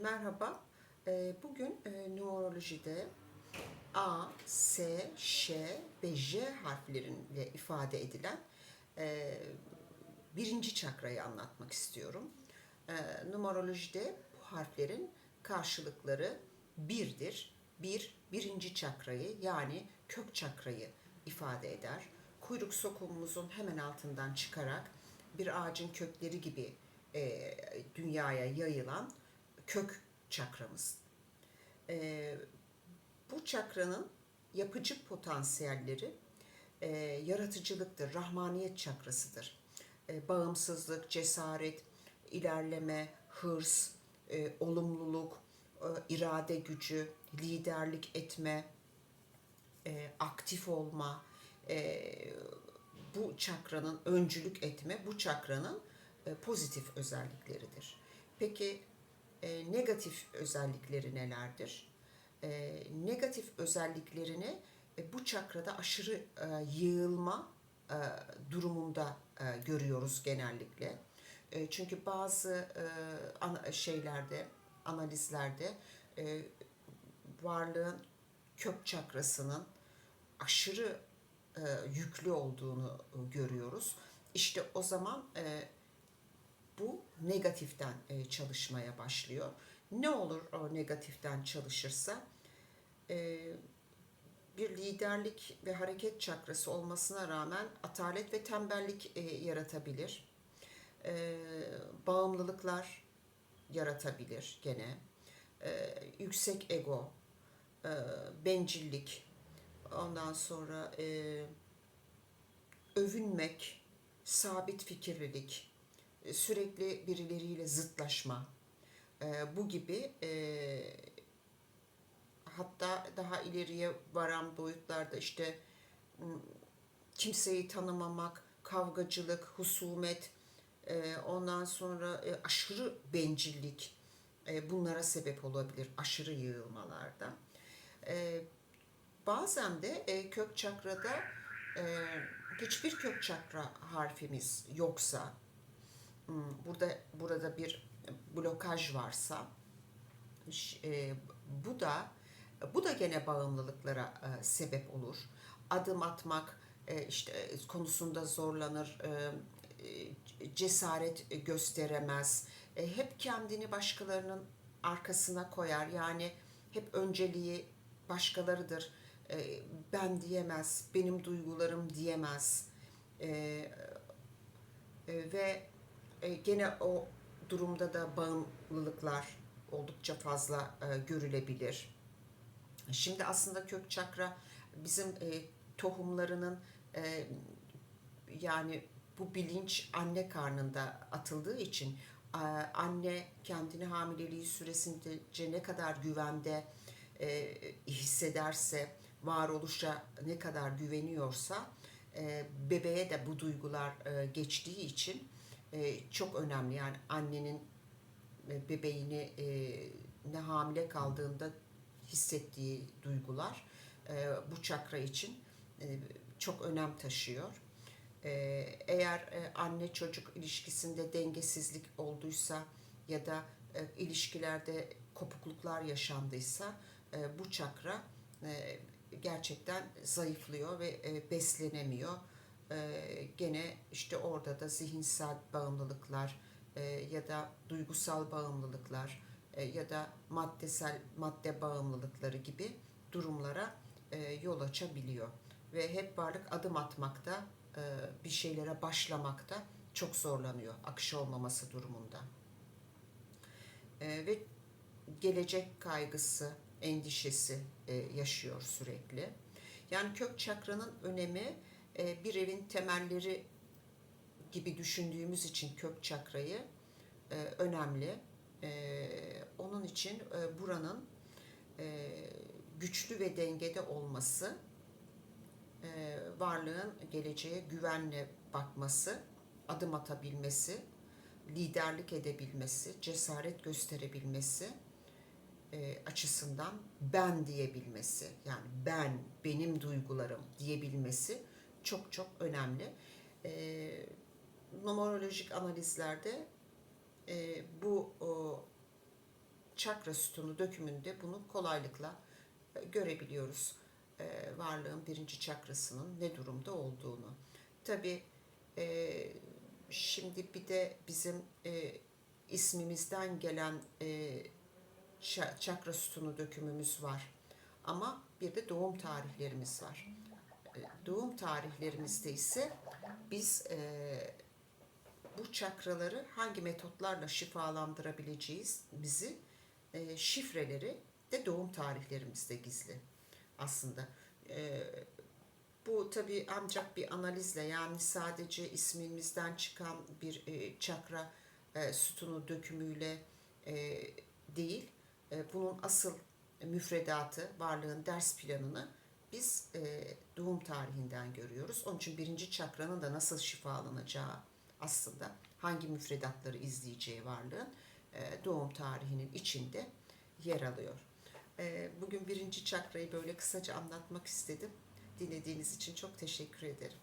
merhaba. E, bugün e, numerolojide A, S, Ş ve J harfleriyle ifade edilen e, birinci çakrayı anlatmak istiyorum. E, bu harflerin karşılıkları birdir. Bir, birinci çakrayı yani kök çakrayı ifade eder. Kuyruk sokumumuzun hemen altından çıkarak bir ağacın kökleri gibi e, dünyaya yayılan kök çakramız. E, bu çakranın yapıcı potansiyelleri e, yaratıcılıktır, rahmaniyet çakrasıdır. E, bağımsızlık, cesaret, ilerleme, hırs, e, olumluluk, e, irade gücü, liderlik etme, e, aktif olma, e, bu çakranın öncülük etme, bu çakranın e, pozitif özellikleridir. Peki e, negatif özellikleri nelerdir? E, negatif özelliklerini e, bu çakrada aşırı e, yığılma e, durumunda e, görüyoruz genellikle. E, çünkü bazı e, ana, şeylerde, analizlerde e, varlığın kök çakrasının aşırı e, yüklü olduğunu e, görüyoruz. İşte o zaman e, bu negatiften e, çalışmaya başlıyor. Ne olur o negatiften çalışırsa? E, bir liderlik ve hareket çakrası olmasına rağmen atalet ve tembellik e, yaratabilir. E, bağımlılıklar yaratabilir gene. E, yüksek ego, e, bencillik, ondan sonra e, övünmek, sabit fikirlilik, sürekli birileriyle zıtlaşma, e, bu gibi e, hatta daha ileriye varan boyutlarda işte kimseyi tanımamak, kavgacılık, husumet, e, ondan sonra e, aşırı bencillik e, bunlara sebep olabilir aşırı yığılmalarda. E, bazen de e, kök çakrada e, hiçbir kök çakra harfimiz yoksa burada burada bir blokaj varsa e, bu da bu da gene bağımlılıklara e, sebep olur. Adım atmak e, işte konusunda zorlanır, cesaret gösteremez. Hep kendini başkalarının arkasına koyar. Yani hep önceliği başkalarıdır. Ben diyemez, benim duygularım diyemez. Ve e, gene o durumda da bağımlılıklar oldukça fazla e, görülebilir. Şimdi aslında kök çakra bizim e, tohumlarının yani bu bilinç anne karnında atıldığı için anne kendini hamileliği süresince ne kadar güvende e, hissederse, varoluşa ne kadar güveniyorsa bebeğe de bu duygular geçtiği için e, çok önemli. Yani annenin e, bebeğini e, ne hamile kaldığında hissettiği duygular e, bu çakra için e, çok önem taşıyor. E, eğer e, anne çocuk ilişkisinde dengesizlik olduysa ya da e, ilişkilerde kopukluklar yaşandıysa e, bu çakra e, gerçekten zayıflıyor ve e, beslenemiyor. E, gene işte orada da zihinsel bağımlılıklar e, ya da duygusal bağımlılıklar e, ya da maddesel madde bağımlılıkları gibi durumlara e, yol açabiliyor. Ve hep varlık adım atmakta, bir şeylere başlamakta çok zorlanıyor akış olmaması durumunda. Ve gelecek kaygısı, endişesi yaşıyor sürekli. Yani kök çakranın önemi e, bir evin temelleri gibi düşündüğümüz için kök çakrayı e, önemli. E, onun için buranın güçlü ve dengede olması, varlığın geleceğe güvenle bakması, adım atabilmesi, liderlik edebilmesi, cesaret gösterebilmesi açısından ben diyebilmesi, yani ben, benim duygularım diyebilmesi çok çok önemli. E, numerolojik analizlerde e, bu o, çakra sütunu dökümünde bunu kolaylıkla e, görebiliyoruz. E, varlığın birinci çakrasının ne durumda olduğunu. Tabi şimdi bir de bizim e, ismimizden gelen e, çakra sütunu dökümümüz var. Ama bir de doğum tarihlerimiz var. Doğum tarihlerimizde ise biz e, bu çakraları hangi metotlarla şifalandırabileceğiz bizi e, şifreleri de doğum tarihlerimizde gizli aslında. E, bu tabi ancak bir analizle yani sadece ismimizden çıkan bir e, çakra e, sütunu dökümüyle e, değil, e, bunun asıl müfredatı, varlığın ders planını biz e, doğum tarihinden görüyoruz. Onun için birinci çakranın da nasıl şifalanacağı aslında hangi müfredatları izleyeceği varlığın e, doğum tarihinin içinde yer alıyor. E, bugün birinci çakrayı böyle kısaca anlatmak istedim. Dinlediğiniz için çok teşekkür ederim.